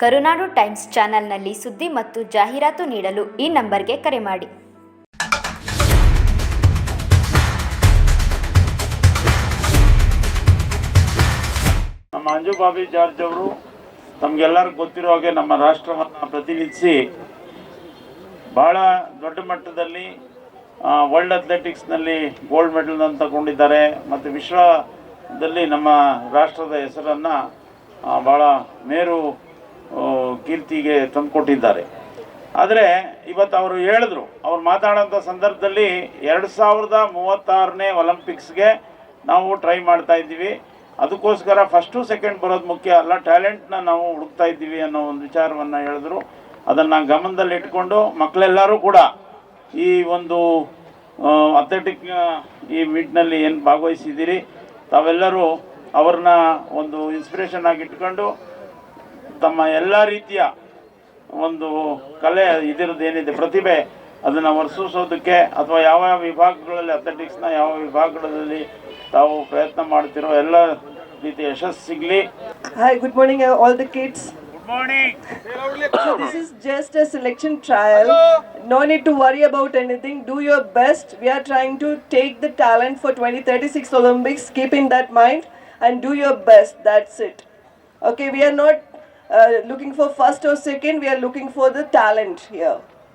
ಕರುನಾಡು times ಚಾನೆಲ್ನಲ್ಲಿ ಸುದ್ದಿ ಮತ್ತು ಜಾಹೀರಾತು ನೀಡಲು ಈ ನಂಬರ್ಗೆ ಕರೆ ಮಾಡಿ. ನಮ್ಮ ಅಂಜು ಬಾಬಿ ಜಾರ್ಜ್ ಅವರು ತಮಗೆಲ್ಲರಿಗೂ ಗೊತ್ತಿರೋ ಹಾಗೆ ನಮ್ಮ ರಾಷ್ಟ್ರವನ್ನು ಪ್ರತಿನಿಧಿಸಿ ಬಹಳ ದೊಡ್ಡ ಮಟ್ಟದಲ್ಲಿ ವರ್ಲ್ಡ್ ಅಥ್ಲೆಟಿಕ್ಸ್ನಲ್ಲಿ ಗೋಲ್ಡ್ ಮೆಡಲ್ನ ತಗೊಂಡಿದ್ದಾರೆ ಮತ್ತು ವಿಶ್ವದಲ್ಲಿ ನಮ್ಮ ರಾಷ್ಟ್ರದ ಹೆಸರನ್ನು ಭಾಳ ಮೇರು ಕೀರ್ತಿಗೆ ತಂದುಕೊಟ್ಟಿದ್ದಾರೆ. ಆದರೆ ಇವತ್ತು ಅವರು ಹೇಳಿದ್ರು, ಅವ್ರು ಮಾತಾಡೋಂಥ ಸಂದರ್ಭದಲ್ಲಿ ಎರಡು ಸಾವಿರದ ಮೂವತ್ತಾರನೇ ಒಲಿಂಪಿಕ್ಸ್ಗೆ ನಾವು ಟ್ರೈ ಮಾಡ್ತಾ ಇದ್ದೀವಿ. ಅದಕ್ಕೋಸ್ಕರ ಫಸ್ಟು ಸೆಕೆಂಡ್ ಬರೋದು ಮುಖ್ಯ ಅಲ್ಲ ಟ್ಯಾಲೆಂಟ್ನ ನಾವು ಹುಡುಕ್ತಾ ಇದ್ದೀವಿ ಅನ್ನೋ ಒಂದು ವಿಚಾರವನ್ನು ಹೇಳಿದ್ರು. ಅದನ್ನು ಗಮನದಲ್ಲಿ ಇಟ್ಕೊಂಡು ಮಕ್ಕಳೆಲ್ಲರೂ ಕೂಡ ಈ ಒಂದು ಅಥ್ಲೆಟಿಕ್ ಈ ಮೀಟ್ನಲ್ಲಿ ಏನು ಭಾಗವಹಿಸಿದ್ದೀರಿ, ತಾವೆಲ್ಲರೂ ಅವ್ರನ್ನ ಒಂದು ಇನ್ಸ್ಪಿರೇಷನ್ ಆಗಿ ಇಟ್ಕೊಂಡು ತಮ್ಮ ಎಲ್ಲ ರೀತಿಯ ಒಂದು ಕಲೆ ಇದರದ್ದು ಏನಿದೆ ಪ್ರತಿಭೆ ಅದನ್ನು ಹೊರಸೂಸೋದಕ್ಕೆ ಅಥವಾ ಯಾವ ಯಾವ ವಿಭಾಗಗಳಲ್ಲಿ ಅಥ್ಲೆಟಿಕ್ಸ್ನ ಯಾವ ವಿಭಾಗಗಳಲ್ಲಿ ತಾವು ಪ್ರಯತ್ನ ಮಾಡ್ತಿರೋ ಎಲ್ಲ ರೀತಿಯ ಯಶಸ್ಸು ಸಿಗಲಿ hi good morning all the kids. Good morning So this is just a selection trial. No need to worry about anything. Do your best. We are trying to take the talent for 2036 Olympics. Keep in that mind and do your best. That's it. Okay, we are not uh, looking for first or second. We are looking for the talent here.